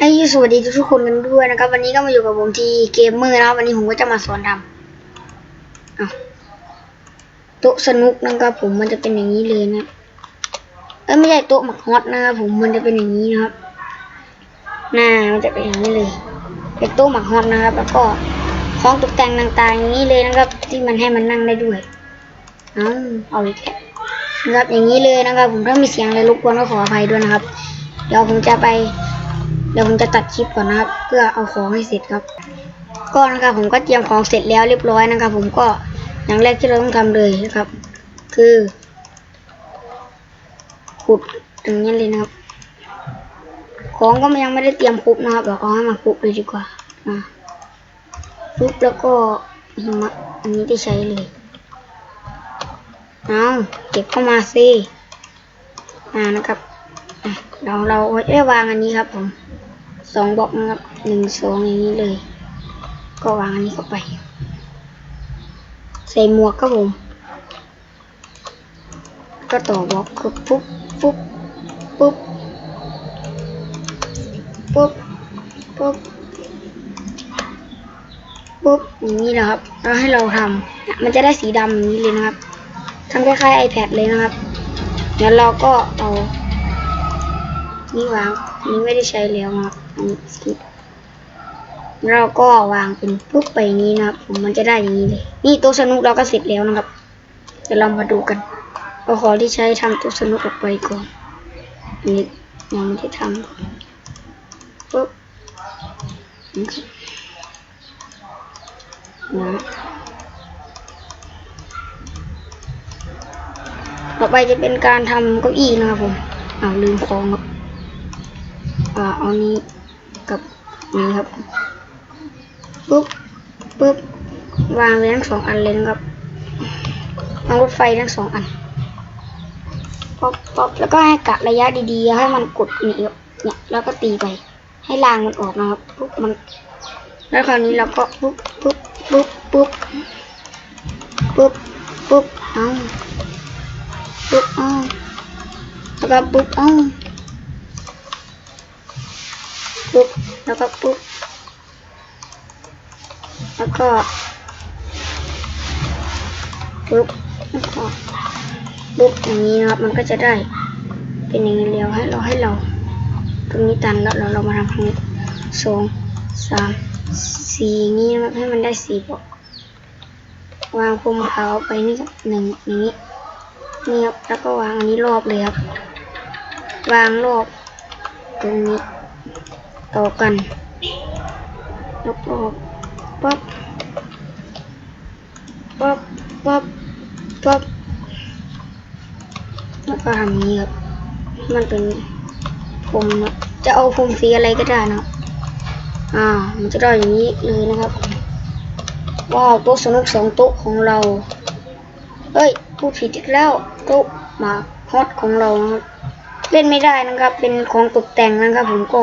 ให้สวัสดีทุกๆคนกันด้วยนะครับ วันนี้ก็มาอยู่กับผมที่เกมเมอร์นะครับวันนี้ผมก็จะมาสอนทำโต๊ะสนุกนะครับผมมันจะเป็นอย่างนี้เลยนะเอ้ยไม่ใช่โต๊ะหมักฮอตนะครับผมมันจะเป็นอย่างนี้นะครับหน้ามันจะเป็นอย่างนี้เลยเป็นโต๊ะหมักฮอตนะครับ แล้วก็ของตกแต่งต่างๆอย่างนี้เลยนะครับ ที่มันให้มันนั่งได้ด้วยเอาเอาอีกแล้วนะครับอย่างนี้เลยนะครับ ผมถ้ามีเสียงอะไรรบกวนก็ขออภัยด้วยนะครับเดี๋ยวผมจะไป เดี๋ยวผมจะตัดคลิปก่อนนะครับ เพื่อเอาของให้เสร็จครับ ก็นะครับผมก็เตรียมของเสร็จแล้วเรียบร้อยนะครับ ผมก็อย่างแรกที่เราต้องทำเลยนะครับ คือขุดอย่างนี้เลยนะครับ ของก็ยังไม่ได้เตรียมครบนะครับเดี๋ยวเอาให้มาครบเลยดีกว่าอะปุ๊บแล้วก็หิมะอันนี้ที่ใช้เลยเอาเก็บเข้ามาสิอ่านะครับเราเราไว้วางอันนี้ครับผม สองบล็อกนะครับหนึ่งสองอย่างนี้เลย ก็วางอันนี้เข้าไป ใส่หมวกครับผม ก็ต่อบล็อกคือปุ๊บปุ๊บปุ๊บปุ๊บปุ๊บปุ๊บอย่างนี้นะครับแล้วให้เราทำมันจะได้สีดำอย่างนี้เลยนะครับทำคล้ายๆ iPad เลยนะครับ เดี๋ยวเราก็เอานี่วางนี้ไม่ได้ใช้แล้วนะครับอันนี้สกิปเราก็วางเป็นปุ๊บไปนี้นะครับ ผมมันจะได้อย่างนี้เลย นี่ต๊ะสนุกเราก็เสร็จแล้วนะครับ เดี๋ยวเรามาดูกันเอาขอที่ใช้ทำโต๊ะสนุกออกไปก่อนนนี้ยังไม่ได้ทำปุ๊บนะครับนะต่อไปจะเป็นการทำเก้าอี้นะครับผมอ้าวลืมของ อ่าเอานี้กับนี้ครับปุ๊บปุ๊บวางเลยทั้งสองอันเลยนะครับวางรถไฟทั้งสองอันป๊อปป๊อปแล้วก็ให้กะระยะดีๆให้มันกดนี่ครับเนี่ยแล้วก็ตีไป ให้รางมันออกนะครับปุ๊บมัน แล้วคราวนี้เราก็ปุ๊บปุ๊บปุ๊บปุ๊บปุ๊บปุ๊บเอาปุ๊บเอาแล้วก็ปุ๊บเอา ปุ๊บ แล้วก็ปุ๊บ แล้วก็ปุ๊บแล้วก็ปุ๊บอย่างนี้นะครับ มันก็จะได้เป็นอย่างนี้แล้วให้เราให้เรา ตรงนี้ตันแล้วเราเรามาทำตรงนี้สองสามสี่นี้นะครับให้มันได้สี่บอกวางพรมขาวไปนี่ครับหนึ่งอย่างนี้นี่ครับแล้วก็วางอันนี้รอบเลยครับ วางรอบตรงนี้ ต่อกัน แล้วก็ปั๊บปั๊บปั๊บปั๊บแล้วก็ทำนี้ครับมันเป็นผมนะจะเอาผมสีอะไรก็ได้นะอ่า มันจะได้อย่างนี้เลยนะครับ ว้าวโต๊ะสนุกสองโต๊ะของเรา เอ้ยพูดผิดอีกแล้วโต๊ะมาฮอตของเรา เล่นไม่ได้นะครับ เป็นของตกแต่งนะครับผมก็